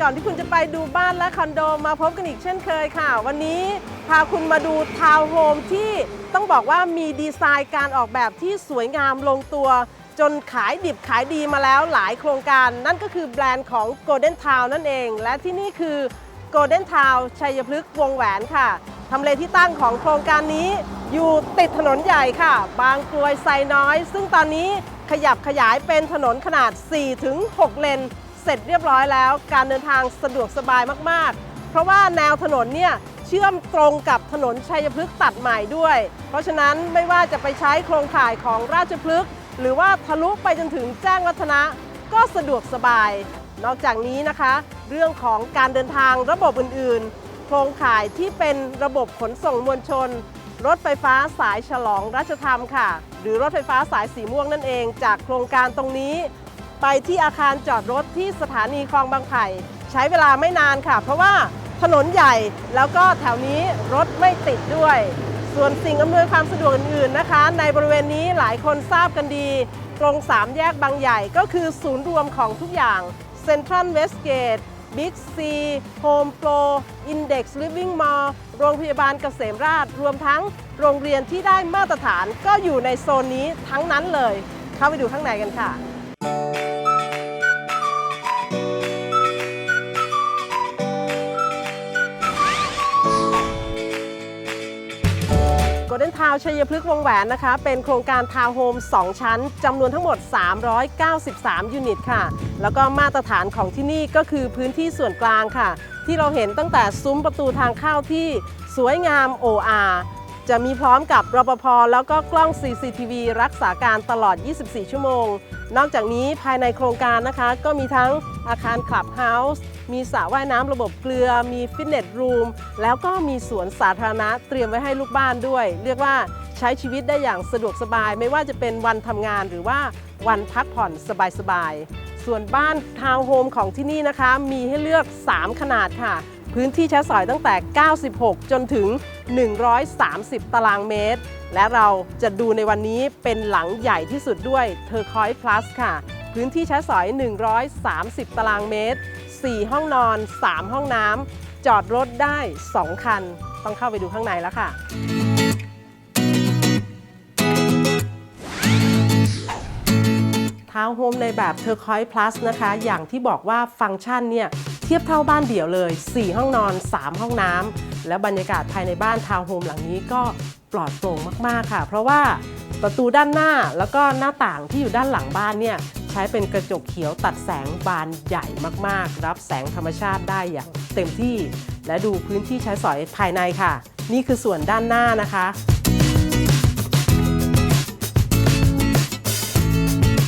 ก่อนที่คุณจะไปดูบ้านและคอนโดมาพบกันอีกเช่นเคยค่ะ วันนี้พาคุณมาดูทาวน์โฮมที่ต้องบอกว่ามีดีไซน์การออกแบบที่สวยงามลงตัว จนขายดิบขายดีมาแล้วหลายโครงการ นั่นก็คือแบรนด์ของ Golden Town นั่นเอง และที่นี่คือ Golden Town ชัยพฤกษ์วงแหวนค่ะทำเลที่ตั้งของโครงการนี้อยู่ติดถนนใหญ่ค่ะ บางกรวยไซน้อย ซึ่งตอนนี้ขยับขยายเป็นถนนขนาด 4-6 เลน เสร็จเรียบร้อยแล้ว การเดินทางสะดวกสบายมากๆ เพราะว่าแนวถนนเนี่ยเชื่อมตรงกับถนนชัยพฤกษ์ตัดใหม่ด้วย เพราะฉะนั้นไม่ว่าจะไปใช้โครงข่ายของราชพฤกษ์หรือว่าทะลุไปจนถึงแจ้งวัฒนะก็สะดวกสบาย นอกจากนี้นะคะ เรื่องของการเดินทางระบบอื่นๆ โครงข่ายที่เป็นระบบขนส่งมวลชน รถไฟฟ้าสายฉลองรัชธรรมค่ะ หรือรถไฟฟ้าสายสีม่วงนั่นเอง จากโครงการตรงนี้ ไปที่อาคารจอดรถที่สถานีคลองบางไผ่ใช้เวลาไม่นานค่ะ เพราะว่าถนนใหญ่แล้วก็แถวนี้รถไม่ติดด้วย ส่วนสิ่งอำนวยความสะดวกอื่นๆนะคะ ในบริเวณนี้หลายคนทราบกันดี ตรงสามแยกบางใหญ่ก็คือศูนย์รวมของทุกอย่างเซ็นทรัลเวสเกตบิ๊กซีโฮมโปรอินเด็กซ์ลิฟวิ่งมอลโรงพยาบาลเกษมราช รวมทั้งโรงเรียนที่ได้มาตรฐานก็อยู่ในโซนนี้ทั้งนั้นเลย เข้าไปดูข้างในกันค่ะ เดนทาวชัยพฤกษ์วงแหวนนะคะ เป็นโครงการทาวน์โฮม 2 ชั้นจำนวนทั้งหมด 393 ยูนิตค่ะ แล้วก็มาตรฐานของที่นี่ก็คือพื้นที่ส่วนกลางค่ะ ที่เราเห็นตั้งแต่ซุ้มประตูทางเข้าที่สวยงามโออา จะมีพร้อมกับรปภแล้วก็กล้อง CCTV รักษาการตลอด 24 ชั่วโมง นอกจากนี้ภายในโครงการนะคะ ก็มีทั้งอาคารคลับเฮาส์มีสระว่ายน้ำระบบเกลือ มีฟิตเนสรูม แล้วก็มีสวนสาธารณะเตรียมไว้ให้ลูกบ้านด้วย เรียกว่าใช้ชีวิตได้อย่างสะดวกสบาย ไม่ว่าจะเป็นวันทำงานหรือว่าวันพักผ่อนสบายๆส่วนบ้านทาวน์โฮมของที่นี่นะคะ มีให้เลือก 3 ขนาดค่ะ พื้นที่ใช้สอยตั้งแต่ 96 จนถึง 130 ตารางเมตร และเราจะดูในวันนี้เป็นหลังใหญ่ที่สุดด้วยเทอร์คอยพลัสค่ะ พื้นที่ใช้สอย 130 ตารางเมตร 4 ห้องนอน 3 ห้องน้ำจอดรถได้ 2 คัน ต้องเข้าไปดูข้างในแล้วค่ะทาวน์โฮมในแบบ Turquoise Plus นะคะ อย่างที่บอกว่าฟังก์ชันเนี่ย ทียบเท่าบ้านเดี่ยวเลย 4 ห้องนอน 3 ห้องน้ำและบรรยากาศภายในบ้านทาวน์โฮมหลังนี้ก็ปลอดโปร่งมากๆค่ะ เพราะว่าประตูด้านหน้าแล้วก็หน้าต่างที่อยู่ด้านหลังบ้านเนี่ยใช้เป็นกระจกเขียวตัดแสงบานใหญ่มากๆ รับแสงธรรมชาติได้อย่างเต็มที่ และดูพื้นที่ใช้สอยภายในค่ะ นี่คือส่วนด้านหน้านะคะ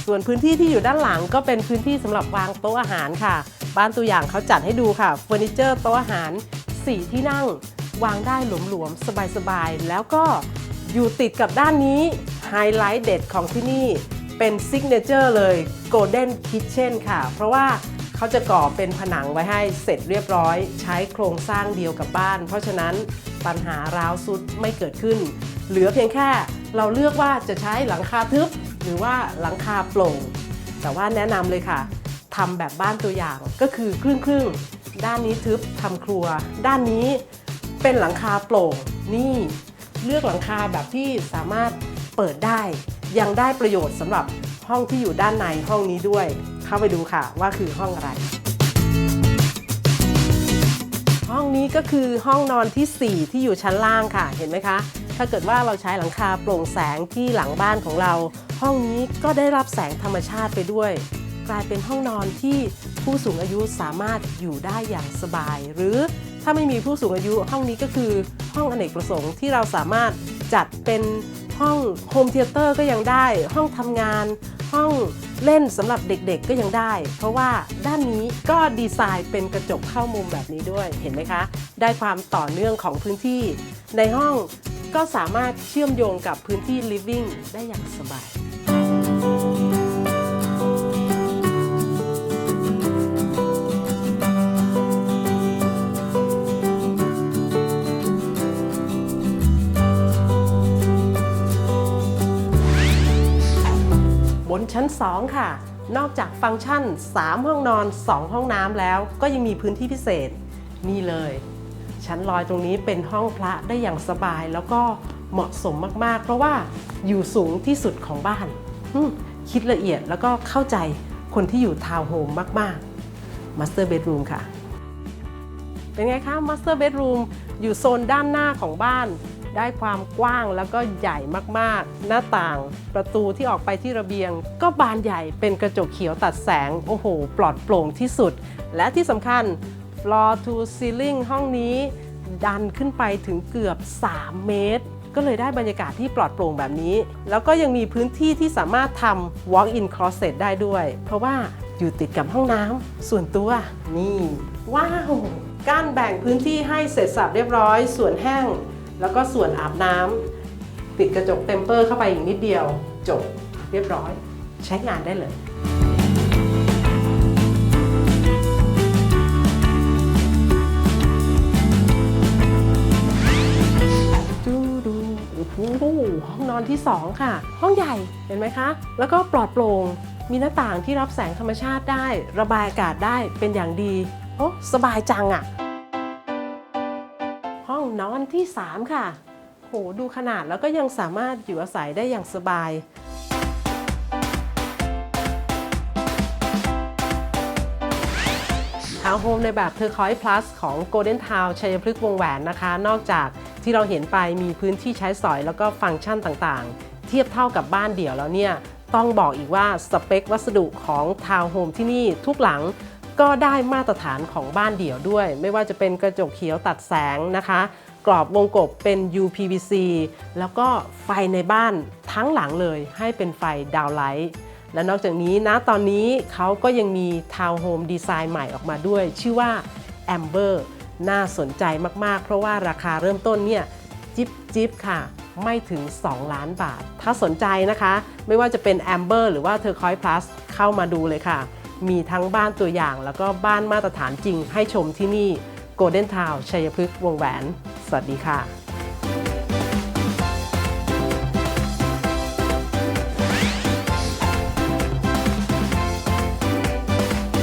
ส่วนพื้นที่ที่อยู่ด้านหลังก็เป็นพื้นที่สำหรับวางโต๊ะอาหารค่ะ บ้านตัวอย่างเขาจัดให้ดูค่ะเฟอร์นิเจอร์โต๊ะอาหาร4ที่นั่งวางได้หลวมๆ สบายๆ แล้วก็อยู่ติดกับด้านนี้ไฮไลท์เด็ดของที่นี่เป็นซิกเนเจอร์เลย Golden Kitchen ค่ะ เพราะว่าเขาจะก่อเป็นผนังไว้ให้เสร็จเรียบร้อย ใช้โครงสร้างเดียวกับบ้าน เพราะฉะนั้นปัญหาร้าวซุดไม่เกิดขึ้น เหลือเพียงแค่เราเลือกว่าจะใช้หลังคาทึบ หรือว่าหลังคาโปร่ง แต่ว่าแนะนำเลยค่ะ ทำแบบบ้านตัวอย่างก็คือครึ่งครึ่งด้านนี้ทึบทำครัว ด้านนี้เป็นหลังคาโปร่งนี่เลือกหลังคาแบบที่สามารถเปิดได้ ยังได้ประโยชน์สำหรับห้องที่อยู่ด้านในห้องนี้ด้วย เข้าไปดูค่ะว่าคือห้องอะไร ห้องนี้ก็คือห้องนอนที่ 4 ที่อยู่ชั้นล่างค่ะเห็นไหมคะ ถ้าเกิดว่าเราใช้หลังคาโปร่งแสงที่หลังบ้านของเรา ห้องนี้ก็ได้รับแสงธรรมชาติไปด้วย กลายเป็นห้องนอนที่ผู้สูงอายุสามารถอยู่ได้อย่างสบาย หรือถ้าไม่มีผู้สูงอายุห้องนี้ก็คือห้องอเนกประสงค์ที่เราสามารถจัดเป็นห้องโฮมเทเตอร์ก็ยังได้ ห้องทำงาน ห้องเล่นสำหรับเด็กๆก็ยังได้ เพราะว่าด้านนี้ก็ดีไซน์เป็นกระจกเข้ามุมแบบนี้ด้วยเห็นไหมคะ ได้ความต่อเนื่องของพื้นที่ ในห้องก็สามารถเชื่อมโยงกับพื้นที่ living ได้อย่างสบาย ชั้น 2 ค่ะ นอกจากฟังก์ชัน 3 ห้องนอน 2 ห้องน้ำแล้ว ก็ยังมีพื้นที่พิเศษนี่เลย ชั้นลอยตรงนี้เป็นห้องพระได้อย่างสบาย แล้วก็เหมาะสมมากๆ เพราะว่าอยู่สูงที่สุดของบ้านคิดละเอียดแล้วก็เข้าใจคนที่อยู่ทาวน์โฮมมากๆ Master Bedroom ค่ะ เป็นไงคะ Master Bedroom อยู่โซนด้านหน้าของบ้าน ได้ความกว้างแล้วก็ใหญ่มากๆ หน้าต่างประตูที่ออกไปที่ระเบียง ก็บานใหญ่เป็นกระจกเขียวตัดแสง โอ้โห ปลอดโปร่งที่สุด และที่สำคัญ floor to ceiling ห้องนี้ ดันขึ้นไปถึงเกือบ 3 เมตร ก็เลยได้บรรยากาศที่ปลอดโปร่งแบบนี้ แล้วก็ยังมีพื้นที่ที่สามารถทำ walk in closet ได้ด้วย เพราะว่าอยู่ติดกับห้องน้ำส่วนตัวนี่ ว้าว การแบ่งพื้นที่ให้เสร็จสับเรียบร้อย ส่วนแห้ง แล้วก็ส่วนอาบน้ำติดกระจกเต็มเปอร์เข้าไปอีกนิดเดียวจบเรียบร้อย ใช้งานได้เลยดูห้องนอนที่ 2 ค่ะ ห้องใหญ่เห็นไหมคะ แล้วก็ปลอดโปร่งมีหน้าต่างที่รับแสงธรรมชาติได้ ระบายอากาศได้เป็นอย่างดี โอ้สบายจังอะ่ะ ที่ 3 ค่ะ โหดูขนาดแล้วก็ยังสามารถอยู่อาศัยได้อย่างสบายทาวน์โฮมในแบบเทอร์คอย plus ของ Golden Town ชัยพฤกษ์วงแหวนนะคะ นอกจากที่เราเห็นไปมีพื้นที่ใช้สอยแล้วก็ฟังก์ชันต่างๆ เทียบเท่ากับบ้านเดี่ยวแล้วเนี่ย ต้องบอกอีกว่าสเปควัสดุของทาวน์โฮมที่นี่ทุกหลังก็ได้มาตรฐานของบ้านเดี่ยวด้วย ไม่ว่าจะเป็นกระจกเขียวตัดแสงนะคะ กรอบวงกบเป็น UPVC แล้วก็ไฟในบ้านทั้งหลังเลยให้เป็นไฟดาวไลท์และนอกจากนี้นะตอนนี้เขาก็ยังมีทาวน์โฮมดีไซน์ใหม่ออกมาด้วย ชื่อว่า Amber น่าสนใจมาก ๆ เพราะว่าราคาเริ่มต้นเนี่ยจิบจิบค่ะ ไม่ถึง 2 ล้านบาท ถ้าสนใจนะคะ ไม่ว่าจะเป็น Amber หรือว่า Turquoise Plus เข้ามาดูเลยค่ะ มีทั้งบ้านตัวอย่างแล้วก็บ้านมาตรฐานจริงให้ชมที่นี่ Golden Town ชัยพฤกษ์วงแหวน วัสดีค่ะ